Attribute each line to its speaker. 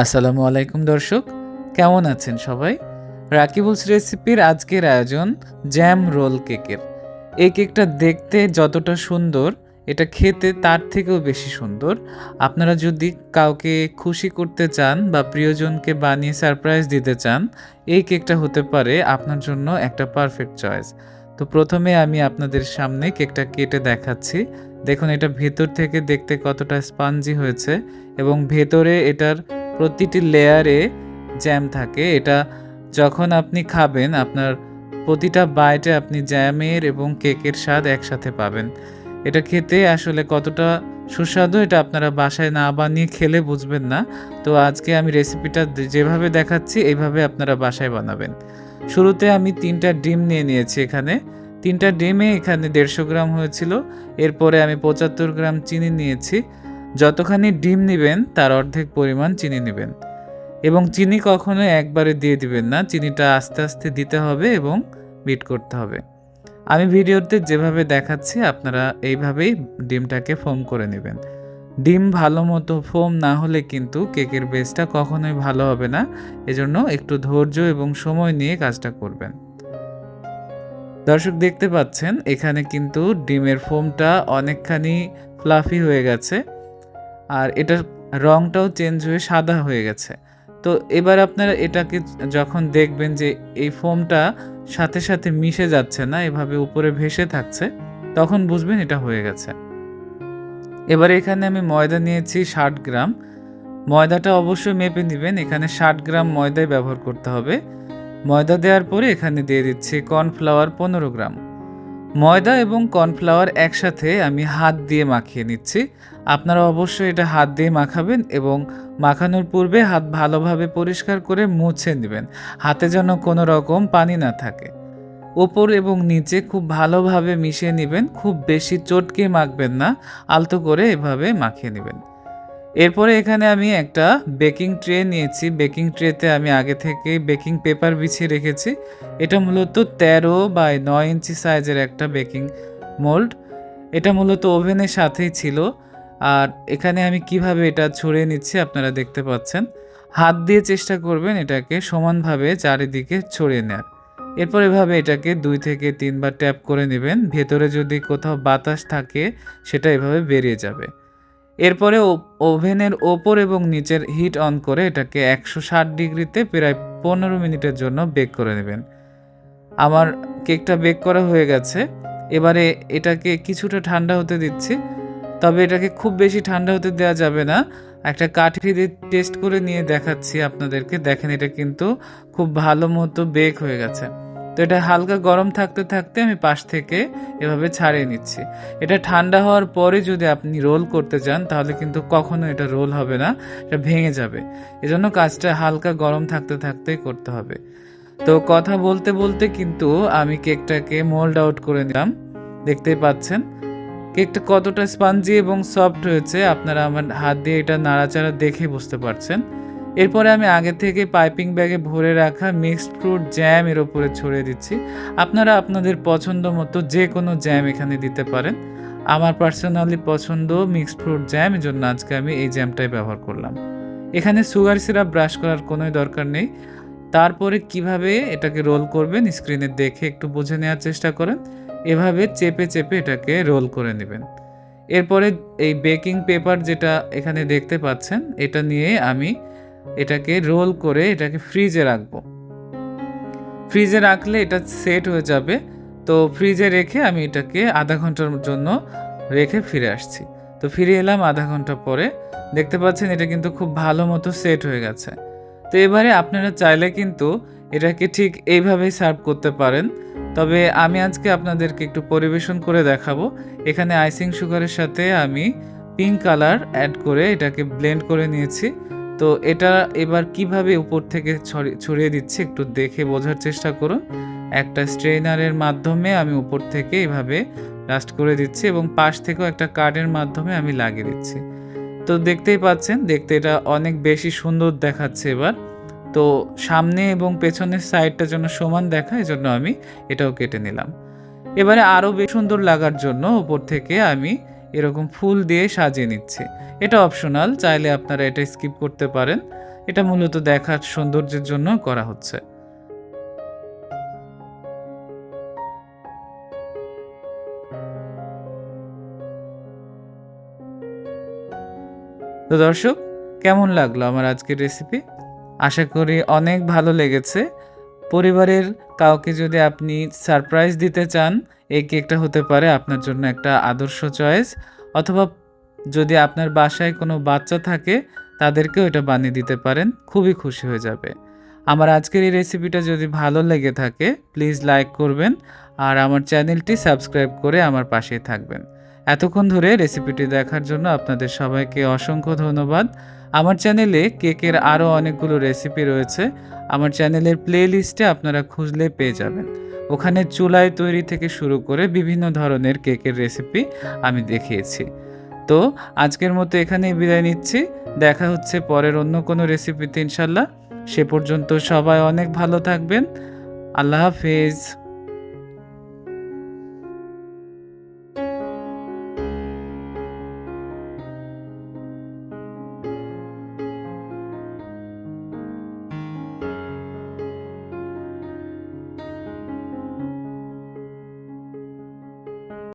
Speaker 1: আসসালামু আলাইকুম, দর্শক। কেমন আছেন সবাই? রাকিবুলস রেসিপির আজকের আয়োজন জ্যাম রোল কেকের। এই কেকটা দেখতে যতটা সুন্দর, এটা খেতে তার থেকেও বেশি সুন্দর। আপনারা যদি কাউকে খুশি করতে চান বা প্রিয়জনকে বানিয়ে সারপ্রাইজ দিতে চান, এই কেকটা হতে পারে আপনার জন্য একটা পারফেক্ট চয়েস। তো প্রথমে আমি আপনাদের সামনে কেকটা কেটে দেখাচ্ছি। দেখুন, এটা ভেতর থেকে দেখতে কতটা স্পঞ্জি হয়েছে এবং ভেতরে এটার প্রতিটি লেয়ারে জ্যাম থাকে। এটা যখন আপনি খাবেন, আপনার প্রতিটা বাইটে আপনি জ্যামের এবং কেকের স্বাদ একসাথে পাবেন। এটা খেতে আসলে কতটা সুস্বাদু এটা আপনারা বাসায় না বানিয়ে খেলে বুঝবেন না। তো আজকে আমি রেসিপিটা যেভাবে দেখাচ্ছি, এইভাবে আপনারা বাসায় বানাবেন। শুরুতে আমি তিনটা ডিম নিয়ে নিয়েছি এখানে। তিনটা ডিমে এখানে দেড়শো গ্রাম হয়েছিল। এরপরে আমি পঁচাত্তর গ্রাম চিনি নিয়েছি। যতখানি ডিম নেবেন, তার অর্ধেক পরিমাণ চিনি নেবেন। এবং চিনি কখনো একবারে দিয়ে দিবেন না, চিনিটা আস্তে আস্তে দিতে হবে এবং বিট করতে হবে। আমি ভিডিওতে যেভাবে দেখাচ্ছি, আপনারা এইভাবেই ডিমটাকে ফোম করে নেবেন। ডিম ভালো মতো ফোম না হলে কিন্তু কেকের বেসটা কখনোই ভালো হবে না। এজন্য একটু ধৈর্য এবং সময় নিয়ে কাজটা করবেন। দর্শক দেখতে পাচ্ছেন, এখানে কিন্তু ডিমের ফোমটা অনেকখানি ফ্লাফি হয়ে গেছে। আর এটার রংটাও চেঞ্জ হয়ে সাদা হয়ে গেছে। তো এবার আপনারা এটাকে যখন দেখবেন যে এই ফোমটা সাথে সাথে মিশে যাচ্ছে না, এভাবে উপরে ভেসে থাকছে, তখন বুঝবেন এটা হয়ে গেছে। এবার এখানে আমি ময়দা নিয়েছি ষাট গ্রাম। ময়দাটা অবশ্যই মেপে নেবেন, এখানে ষাট গ্রাম ময়দাই ব্যবহার করতে হবে। ময়দা দেওয়ার পরে এখানে দিয়ে দিচ্ছি কর্নফ্লাওয়ার পনেরো গ্রাম। ময়দা এবং কর্নফ্লাওয়ার একসাথে আমি হাত দিয়ে মাখিয়ে নিচ্ছি। আপনারা অবশ্যই এটা হাত দিয়ে মাখাবেন এবং মাখানোর পূর্বে হাত ভালোভাবে পরিষ্কার করে মুছে নেবেন। হাতে যেন কোনো রকম পানি না থাকে। ওপর এবং নিচে খুব ভালোভাবে মিশিয়ে নেবেন। খুব বেশি চটকে মাখবেন না। আলতো করে এভাবে মাখিয়ে নেবেন। এরপরে এখানে আমি একটা বেকিং ট্রে নিয়েছি। বেকিং ট্রেতে আমি আগে থেকে বেকিং পেপার বিছিয়ে রেখেছি। এটা মূলত তেরো বাই নয় ইঞ্চি সাইজের একটা বেকিং মোল্ড। এটা মূলত ওভেনের সাথেই ছিল। আর এখানে আমি কীভাবে এটা ছড়িয়ে নিচ্ছি আপনারা দেখতে পাচ্ছেন। হাত দিয়ে চেষ্টা করবেন এটাকে সমানভাবে চারিদিকে ছড়িয়ে নেওয়ার এরপর এভাবে এটাকে দুই থেকে তিনবার ট্যাপ করে নেবেন। ভেতরে যদি কোথাও বাতাস থাকে, সেটা এভাবে বেরিয়ে যাবে। এরপরে ওভেনের ওপর এবং নিচের হিট অন করে এটাকে একশো ষাট ডিগ্রিতে প্রায় পনেরো মিনিটের জন্য বেক করে নেবেন। আমার কেকটা বেক করা হয়ে গেছে। এবারে এটাকে কিছুটা ঠান্ডা হতে দিচ্ছি, তবে এটাকে খুব বেশি ঠান্ডা হতে দেওয়া যাবে না। একটা কাঠি দিয়ে টেস্ট করে নিয়ে দেখাচ্ছি আপনাদেরকে। দেখেন এটা কিন্তু খুব ভালো মতো বেক হয়ে গেছে। তো এটা হালকা গরম থাকতে থাকতে আমি পাশ থেকে এভাবে ছাড়িয়ে নিচ্ছি। এটা ঠান্ডা হওয়ার পরে যদি আপনি রোল করতে চান, তাহলে কিন্তু কখনো এটা রোল হবে না, এটা ভেঙে যাবে। এজন্য কাজটা হালকা গরম থাকতে থাকতেই করতে হবে। তো কথা বলতে বলতে কিন্তু আমি কেকটাকে মোল্ড আউট করে নিলাম। দেখতেই পাচ্ছেন, কেকটা কতটা স্পঞ্জি এবং সফট হয়েছে, আপনারা আমার হাত দিয়ে এটা নাড়াচাড়া দেখে বুঝতে পারছেন। এরপরে আমি আগে থেকে পাইপিং ব্যাগে ভরে রাখা মিক্সড ফ্রুট জ্যাম এর উপরে ছড়িয়ে দিচ্ছি। আপনারা আপনাদের পছন্দ মতো যে কোনো জ্যাম এখানে দিতে পারেন। আমার পার্সোনালি পছন্দ মিক্সড ফ্রুট জ্যাম এই জন্য আজকে আমি এই জ্যামটাই ব্যবহার করলাম। এখানে সুগার সিরাপ ব্রাশ করার কোনোই দরকার নেই। তারপরে কীভাবে এটাকে রোল করবেন স্ক্রিনে দেখে একটু বুঝে নেওয়ার চেষ্টা করেন। এভাবে চেপে চেপে এটাকে রোল করে নেবেন। এরপরে এই বেকিং পেপার যেটা এখানে দেখতে পাচ্ছেন, এটা নিয়ে আমি এটাকে রোল করে এটাকে ফ্রিজে রাখব। ফ্রিজে রাখলে এটা সেট হয়ে যাবে। তো ফ্রিজে রেখে আমি এটাকে আধা ঘণ্টার জন্য রেখে ফিরে আসছি। তো ফিরে এলাম আধা ঘণ্টা পরে। দেখতে পাচ্ছেন এটা কিন্তু খুব ভালো মতো সেট হয়ে গেছে। তো এবারে আপনারা চাইলে কিন্তু এটাকে ঠিক এইভাবেই সার্ভ করতে পারেন। তবে আমি আজকে আপনাদেরকে একটু পরিবেশন করে দেখাবো। এখানে আইসিং সুগারের সাথে আমি পিঙ্ক কালার অ্যাড করে এটাকে ব্লেন্ড করে নিয়েছি। তো এটা এবার কীভাবে উপর থেকে ছড়িয়ে দিচ্ছি একটু দেখে বোঝার চেষ্টা করো একটা স্ট্রেনারের মাধ্যমে আমি উপর থেকে এভাবে রাস্ট করে দিচ্ছি এবং পাশ থেকেও একটা কার্ডের মাধ্যমে আমি লাগিয়ে দিচ্ছি। তো দেখতেই পাচ্ছেন, দেখতে এটা অনেক বেশি সুন্দর দেখাচ্ছে এবার। তো সামনে এবং পেছনের সাইডটা যেন সমান দেখা এই জন্য আমি এটাও কেটে নিলাম। এবারে আরও বেশ সুন্দর লাগার জন্য উপর থেকে আমি এরকম ফুল দিয়ে সাজিয়ে নিচ্ছে। এটা অপশনাল চাইলে আপনারা এটা স্কিপ করতে পারেন। এটা মূলত দেখার সৌন্দর্যের জন্য করা হচ্ছে। তো দর্শক, কেমন লাগল আমার আজকের রেসিপি আশা করি অনেক ভালো লেগেছে। পরিবারের কাউকে যদি আপনি সারপ্রাইজ দিতে চান, এই কেকটা হতে পারে আপনার জন্য একটা আদর্শ চয়েস অথবা যদি আপনার বাসায় কোনো বাচ্চা থাকে, তাদেরকেও এটা বানিয়ে দিতে পারেন, খুবই খুশি হয়ে যাবে। আমার আজকের এই রেসিপিটা যদি ভালো লেগে থাকে প্লিজ লাইক করবেন, আর আমার চ্যানেলটি সাবস্ক্রাইব করে আমার পাশেই থাকবেন। এতক্ষণ ধরে রেসিপিটি দেখার জন্য আপনাদের সবাইকে অসংখ্য ধন্যবাদ। আমার চ্যানেলে কেকের আরও অনেকগুলো রেসিপি রয়েছে। আমার চ্যানেলের প্লে লিস্টে আপনারা খুঁজলে পেয়ে যাবেন। ওখানে চুলায় তৈরি থেকে শুরু করে বিভিন্ন ধরনের কেকের রেসিপি আমি দেখিয়েছি। তো আজকের মতো এখানেই বিদায় নিচ্ছি। দেখা হচ্ছে পরের অন্য কোনো রেসিপিতে ইনশাল্লাহ। সে পর্যন্ত সবাই অনেক ভালো থাকবেন। আল্লাহ হাফেজ।